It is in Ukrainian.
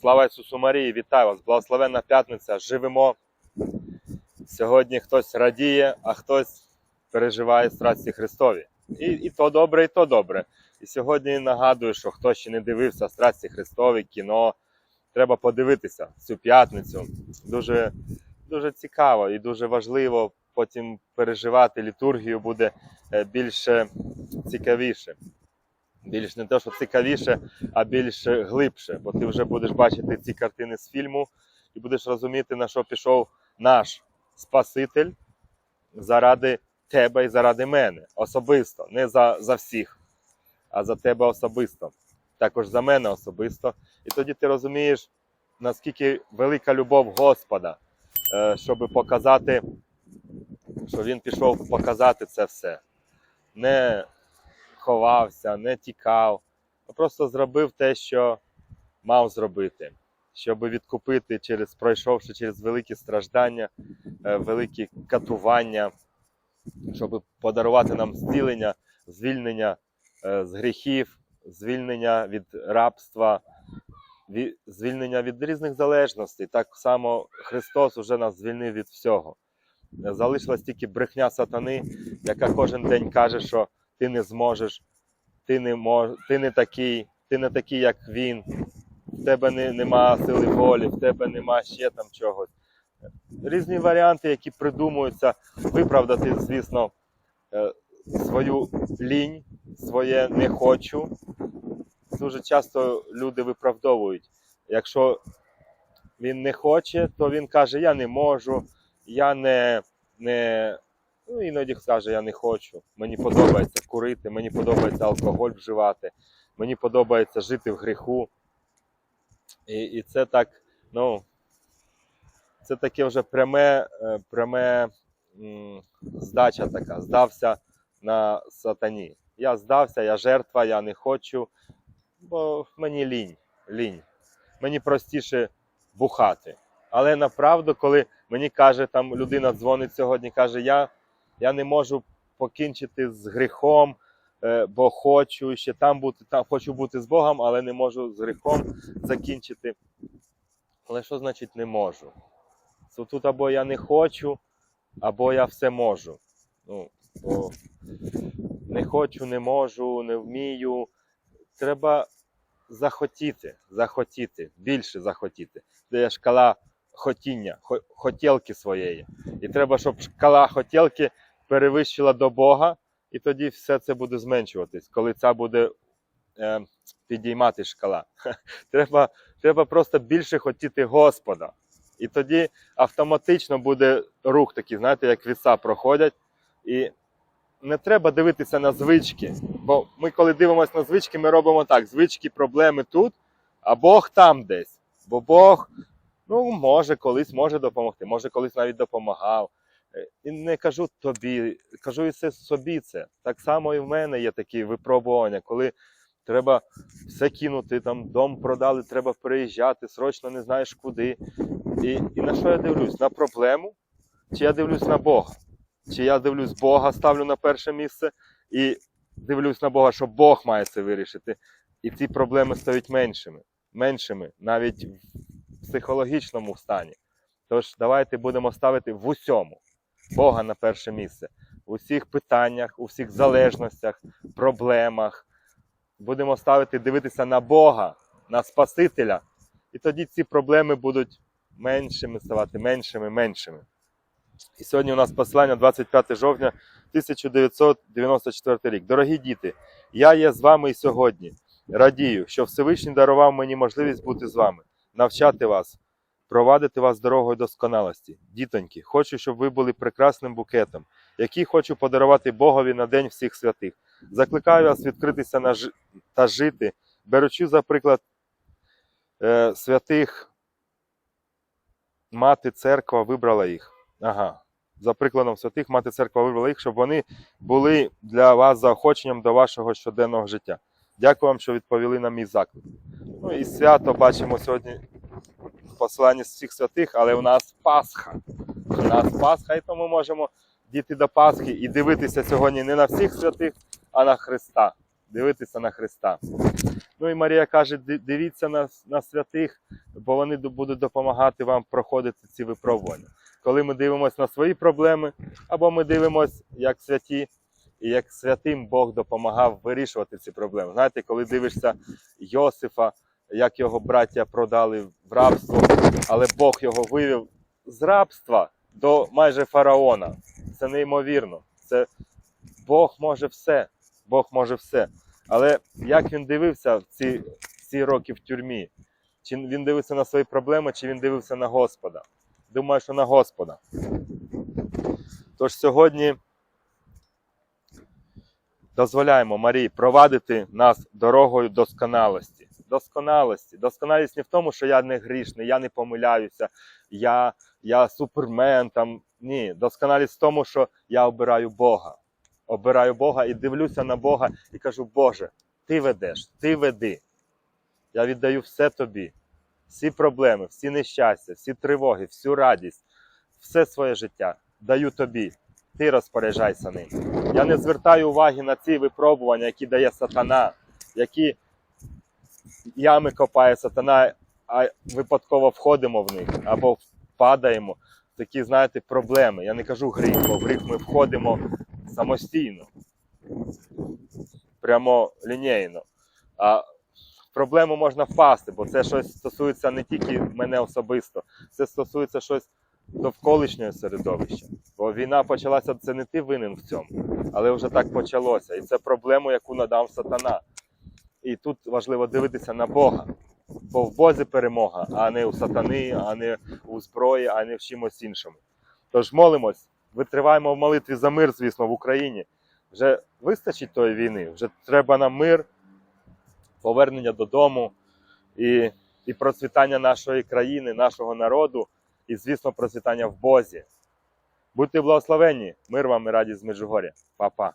Слава Ісусу Марії, вітаю вас! Благословенна п'ятниця. Живемо. Сьогодні хтось радіє, а хтось переживає страсті Христові. І, і то добре, і то добре. І сьогодні нагадую, що хто ще не дивився страсті Христові, кіно, треба подивитися цю п'ятницю. Дуже, дуже цікаво і дуже важливо потім переживати літургію буде е, більше цікавіше. Більш не те, що цікавіше, а більш глибше, бо ти вже будеш бачити ці картини з фільму і будеш розуміти, на що пішов наш Спаситель заради тебе і заради мене. Особисто, не за, за всіх, а за тебе особисто. Також за мене особисто. І тоді ти розумієш, наскільки велика любов Господа, е, щоб показати, що Він пішов показати це все. Не ховався, не тікав, а просто зробив те, що мав зробити, щоб відкупити, через, пройшовши через великі страждання, е, великі катування, щоб подарувати нам зцілення, звільнення е, з гріхів, звільнення від рабства, звільнення від різних залежностей. Так само Христос уже нас звільнив від всього. Залишилась тільки брехня сатани, яка кожен день каже, що ти не зможеш, ти не мож, ти не такий, ти не такий, як він, в тебе не, нема сили волі, в тебе нема ще там чогось. Різні варіанти, які придумуються, виправдати, звісно, е, свою лінь, своє не хочу. Дуже часто люди виправдовують. Якщо він не хоче, то він каже: Я не можу, я не, не Ну, іноді скаже, я не хочу. Мені подобається курити, мені подобається алкоголь вживати, мені подобається жити в гріху. І, і це так, ну, це таке вже пряме, е, пряме м, здача така. Здався на сатані. Я здався, я жертва, я не хочу, бо мені лінь. лінь. Мені простіше бухати. Але направду, коли мені каже, там людина дзвонить сьогодні, каже, я я не можу покінчити з гріхом, е, бо хочу ще там бути, там хочу бути з Богом, але не можу з гріхом закінчити. Але що значить не можу? Це тут або я не хочу, або я все можу. Ну, бо не хочу, не можу, не вмію. Треба захотіти, захотіти, більше захотіти. Це є шкала хотіння, хотілки своєї. І треба, щоб шкала хотілки перевищила до Бога, і тоді все це буде зменшуватись, коли ця буде е, підіймати шкала. Треба, треба просто більше хотіти Господа. І тоді автоматично буде рух такий, знаєте, як віса проходять. І не треба дивитися на звички. Бо ми, коли дивимося на звички, ми робимо так: звички, проблеми тут, а Бог там десь. Бо Бог ну, може колись може допомогти, може колись навіть допомагав. Е, І не кажу тобі, кажу і це собі це. Так само і в мене є такі випробування, коли треба все кинути, там дом продали, треба переїжджати, срочно не знаєш куди. І, і на що я дивлюсь? На проблему? Чи я дивлюсь на Бога? Чи я дивлюсь Бога, ставлю на перше місце і дивлюсь на Бога, що Бог має це вирішити. І ці проблеми стають меншими, меншими, навіть в психологічному стані. Тож давайте будемо ставити в усьому Бога на перше місце. У всіх питаннях, у всіх залежностях, проблемах. Будемо ставити, дивитися на Бога, на Спасителя. І тоді ці проблеми будуть меншими ставати, меншими, меншими. І сьогодні у нас посилання 25 жовтня 1994 рік. Дорогі діти, я є з вами і сьогодні. Радію, що Всевишній дарував мені можливість бути з вами, навчати вас, провадити вас дорогою досконалості. Дітоньки, хочу, щоб ви були прекрасним букетом, який хочу подарувати Богові на День всіх святих. Закликаю вас відкритися на ж... та жити, беручи за приклад е, святих, мати церква вибрала їх. Ага. За прикладом святих, мати церква вибрала їх, щоб вони були для вас заохоченням до вашого щоденного життя. Дякую вам, що відповіли на мій заклик. Ну і свято бачимо сьогодні в посиланні з всіх святих, але у нас Пасха. У нас Пасха, і тому можемо дійти до Пасхи і дивитися сьогодні не на всіх святих, а на Христа. дивитися на Христа. Ну і Марія каже: дивіться на, на святих, бо вони будуть допомагати вам проходити ці випробування. Коли ми дивимося на свої проблеми, або ми дивимося як святі, і як святим Бог допомагав вирішувати ці проблеми. Знаєте, коли дивишся Йосифа, як його браття продали в рабство, але Бог його вивів з рабства до майже фараона. Це неймовірно. Це Бог може все. Бог може все. Але як він дивився в ці, ці роки в тюрмі? Чи він дивився на свої проблеми, чи він дивився на Господа? Думаю, що на Господа. Тож сьогодні дозволяємо Марії провадити нас дорогою досконалості. Досконалості. Досконалість не в тому, що я не грішний, я не помиляюся, я, я супермен. Там. Ні, досконалість в тому, що я обираю Бога. Обираю Бога і дивлюся на Бога і кажу, Боже, ти ведеш, ти веди. Я віддаю все тобі. Всі проблеми, всі нещастя, всі тривоги, всю радість, все своє життя даю тобі. Ти розпоряджайся ним. Я не звертаю уваги на ці випробування, які дає сатана, які ями копає сатана, а випадково входимо в них або впадаємо в такі, знаєте, проблеми. Я не кажу гріх, бо в гріх ми входимо самостійно, прямо лінійно. А проблему можна впасти, бо це щось стосується не тільки мене особисто, це стосується щось довколишнього середовища. Бо війна почалася, це не ти винен в цьому, але вже так почалося. І це проблема, яку надав сатана. І тут важливо дивитися на Бога. Бо в Бозі перемога, а не у сатани, а не у зброї, а не в чимось іншому. Тож молимось, витриваємо в молитві за мир, звісно, в Україні. Вже вистачить тої війни, вже треба нам мир, повернення додому і, і процвітання нашої країни, нашого народу, і, звісно, процвітання в Бозі. Будьте благословенні, мир вам і радість з Меджугоря. Па-па.